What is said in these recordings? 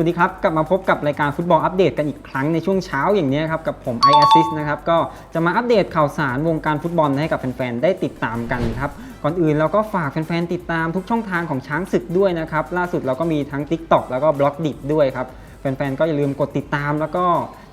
วัสดีครับ กลับมาพบกับรายการฟุตบอลอัปเดตกันอีกครั้งในช่วงเช้าอย่างนี้ครับกับผม i Assist นะครับก็จะมาอัปเดตข่าวสารวงการฟุตบอลให้กับแฟนๆได้ติดตามกันครับก่อนอื่นเราก็ฝากแฟนๆติดตามทุกช่องทางของช้างศึกด้วยนะครับล่าสุดเราก็มีทั้ง TikTok แล้วก็บล็อกดิด้วยครับแฟนๆก็อย่าลืมกดติดตามแล้วก็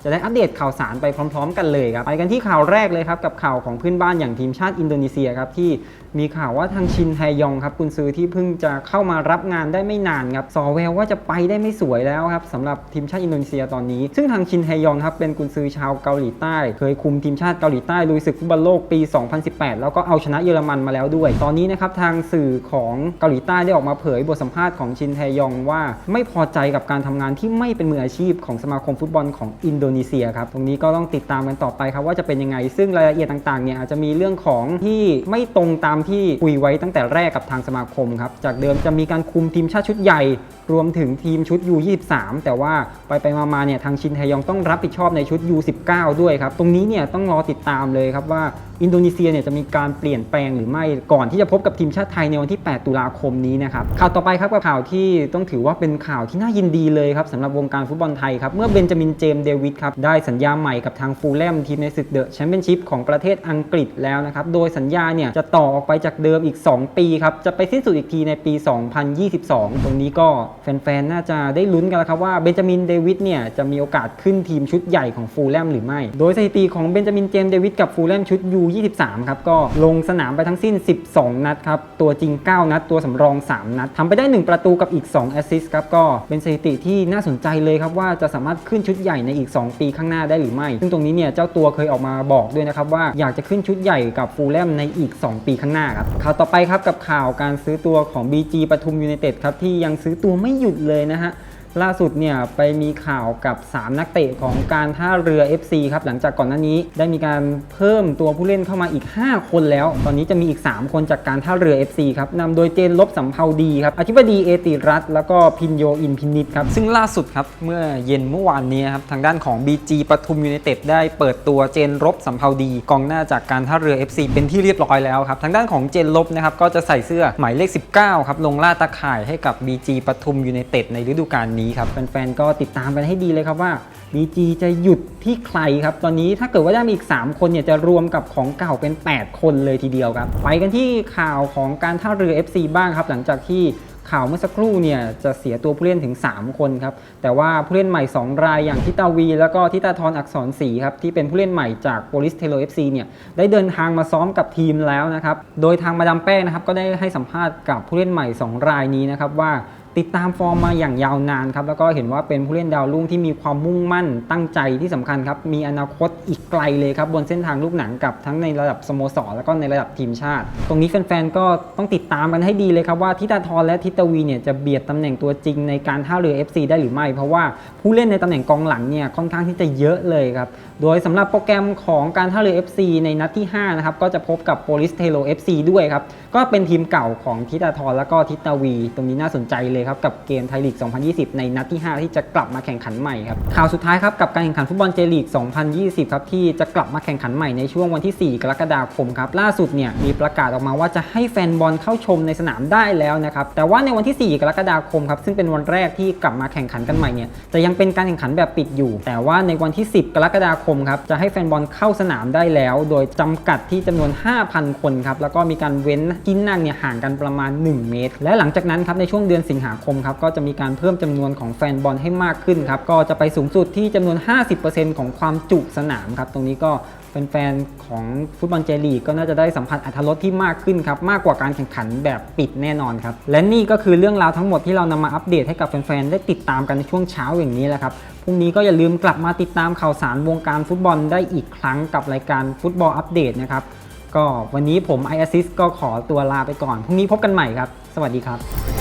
จะได้อัปเดตข่าวสารไปพร้อม ๆ กันเลยครับไปกันที่ข่าวแรกเลยครับกับข่าวของเพื่อนบ้านอย่างทีมชาติอินโดนีเซียครับที่มีข่าวว่าทางชินไทยองครับกุนซือที่เพิ่งจะเข้ามารับงานได้ไม่นานครับสอแววว่าจะไปได้ไม่สวยแล้วครับสำหรับทีมชาติอินโดนีเซียตอนนี้ ซึ่งทางชินไทยองครับเป็นกุนซือชาวเกาหลีใต้ เคยคุมทีมชาติเกาหลีใต้ลุยศึกฟุตบอลโลกปี 2018 แล้วก็เอาชนะเยอรมันมาแล้วด้วย ตอนนี้นะครับทางสื่อของเกาหลีใต้ได้ออกมาเผยบทสัมภาษณ์ของชินไทยองว่า ไม่พอใจกับการทำงานที่ไม่เป็นมืออาชีพของสมาคมฟุตบอลของอินโดนีเซียครับ ตรงนี้ก็ต้องติดตามกันต่อไปครับว่าจะเป็นยังไง ซึ่งรายละเอียดต่างๆเนี่ยอาจจะมีเรื่องของที่ไม่ตรงตามที่คุยไว้ตั้งแต่แรกกับทางสมาคมครับ จากเดิมจะมีการคุมทีมชาติชุดใหญ่ รวมถึงทีมชุด U23 แต่ว่าไปไปมาๆเนี่ยทางชินไทยองต้องรับผิดชอบในชุด U19 ด้วยครับ ตรงนี้เนี่ยต้องรอติดตามเลยครับว่า อินโดนีเซียเนี่ยจะมีการเปลี่ยนแปลงหรือไม่ก่อนที่จะพบกับทีมชาติไทยในวันที่ 8 ตุลาคมนี้นะครับข่าวต่อไปครับกับข่าวที่ต้องถือว่าเป็นข่าวที่น่ายินดีเลยครับสำหรับวงการฟุตบอลไทยครับเมื่อเบนจามินเจมส์เดวิดครับได้สัญญาใหม่กับทางฟูลแลมทีมในศึกเดอะแชมเปี้ยนชิพของประเทศอังกฤษแล้วนะครับโดยสัญญาเนี่ยจะต่อออกไปจากเดิมอีก 2 ปีครับจะไปสิ้นสุดอีกทีในปี 2022 ตรงนี้ก็แฟนๆน่าจะได้ลุ้นกันแล้วครับว่าเบนจามินเดวิดเนี่ยจะมีโอกาสขึ้นทีมชุดใหญ่ของฟูลแลมหรือไม่ โดยสถิติของเบนจามินเจมส์เดวิดกับฟูลแลมชุด23 ครับก็ลงสนามไปทั้งสิ้น 12 นัดครับ ตัวจริง 9 นัด ตัวสำรอง 3 นัดทำไปได้ 1 ประตูกับอีก 2 แอสซิสต์ครับ ก็เป็นสถิติที่น่าสนใจเลยครับ ว่าจะสามารถขึ้นชุดใหญ่ในอีก 2 ปีข้างหน้าได้หรือไม่ ซึ่งตรงนี้เนี่ยเจ้าตัวเคยออกมาบอกด้วยนะครับว่าอยากจะขึ้นชุดใหญ่กับฟูลแลมในอีก 2 ปีข้างหน้าครับข่าวต่อไปครับกับข่าวการซื้อตัวของ BG ปทุมยูไนเต็ดครับที่ยังซื้อตัวไม่หยุดเลยนะฮะ ล่าสุดเนี่ยไปมีข่าวกับ 3 นักเตะของการท่าเรือ FC ครับหลังจากก่อนหน้านี้ ได้มีการเพิ่มตัวผู้เล่นเข้ามาอีก 5 คนแล้ว ตอนนี้จะมีอีก 3 คนจากการท่าเรือ FC ครับนำโดยเจนลบสำเภาดีครับอธิบดีเอติรัตแล้วก็พินโยอินพินิตครับซึ่งล่าสุดครับเมื่อเย็นเมื่อวานนี้ครับทางด้านของ BG ปทุมยูไนเต็ดได้เปิดตัวเจนลบสำเภาดีกองหน้าจากการท่าเรือ FC เป็นที่เรียบร้อยแล้วครับทางด้านของเจนลบนะครับก็จะใส่เสื้อหมายเลข 19ครับลงล่าตาข่ายให้กับ BG ปทุมยูไนเต็ดในฤดูกาลนี้ครับแฟนๆก็ติดตามกันให้ดีเลยครับว่า BG จะหยุดที่ใครครับ ตอนนี้ถ้าเกิดว่าได้มีอีก 3 คนเนี่ยจะรวมกับของเก่าเป็น 8 คนเลยทีเดียวครับ ไปกันที่ข่าวของการท่าเรือ FC บ้างครับ หลังจากที่ข่าวเมื่อสักครู่เนี่ยจะเสียตัวผู้เล่นถึง 3 คนครับ แต่ว่าผู้เล่นใหม่ 2 รายอย่างทิตาวี แล้วก็ทิตาทรอักษรศรีครับ ที่เป็นผู้เล่นใหม่จากโปลิสเทโล FC เนี่ยได้เดินทางมาซ้อมกับทีมแล้วนะครับ โดยทางมาดามแป้งนะครับก็ได้ให้สัมภาษณ์กับผู้เล่นใหม่ 2 รายนี้นะครับว่า ติดตามฟอร์มมาอย่างยาวนานครับแล้วก็เห็นว่าเป็นผู้เล่นดาวรุ่งที่มีความมุ่งมั่นตั้งใจที่สำคัญครับมีอนาคตอีกไกลเลยครับบนเส้นทางลูกหนังกับทั้งในระดับสโมสรแล้วก็ในระดับทีมชาติ ตรงนี้แฟนๆก็ต้องติดตามกันให้ดีเลยครับว่าทิตาทรและทิตาวีเนี่ยจะเบียดตำแหน่งตัวจริงในการท่าเรือ FC ได้หรือไม่ เพราะว่าผู้เล่นในตำแหน่งกองหลังเนี่ยค่อนข้างที่จะเยอะเลยครับโดยสำหรับโปรแกรมของการท่าเรือ FC ในนัดที่5นะครับก็จะพบกับโปลิสเทโล FC ด้วยครับก็เป็นทีมเก่าของทิตาทรแล้วก็ทิตวี ตรงนี้น่าสนใจเลยครับกับเกมไทยลีก 2020 ในนัดที่ 5 ที่จะกลับมาแข่งขันใหม่ครับข่าวสุดท้ายครับกับการแข่งขันฟุตบอลเจลีก 2020 ครับที่จะกลับมาแข่งขันใหม่ในช่วงวันที่ 4 กรกฎาคมครับล่าสุดเนี่ยมีประกาศออกมาว่าจะให้แฟนบอลเข้าชมในสนามได้แล้วนะครับแต่ว่าในวันที่ 4 กรกฎาคมครับซึ่งเป็นวันแรกที่กลับมาแข่งขันกันใหม่เนี่ยจะยังเป็นการแข่งขันแบบปิดอยู่ แต่ว่าในวันที่ 10 กรกฎาคมครับจะให้แฟนบอลเข้าสนามได้แล้ว โดยจำกัดที่จำนวน 5,000 คนครับแล้วก็มีการเว้นที่นั่งเนี่ยห่างกันประมาณ 1 เมตร และหลังจากนั้นครับในช่วงเดือนสิงหาคมครับก็จะมีการเพิ่มจำนวนของแฟนบอลให้มากขึ้นครับก็จะไปสูงสุดที่จำนวน 50%ของความจุสนามครับตรงนี้ก็แฟนๆของฟุตบอลเจลีกก็น่าจะได้สัมผัสอัธรสที่มากขึ้นครับมากกว่าการแข่งขันแบบปิดแน่นอนครับและนี่ก็คือเรื่องราวทั้งหมดที่เรานำมาอัปเดตให้กับแฟนๆได้ติดตามกันในช่วงเช้าอย่างนี้แหละครับพรุ่งนี้ก็อย่าลืมกลับมาติดตามข่าวสารวงการฟุตบอลได้อีกครั้งกับรายการฟุตบอลอัปเดตนะครับก็วันนี้ผม i Assist ก็ขอตัวลาไปก่อนพรุ่งนี้พบกันใหม่ครับ สวัสดีครับ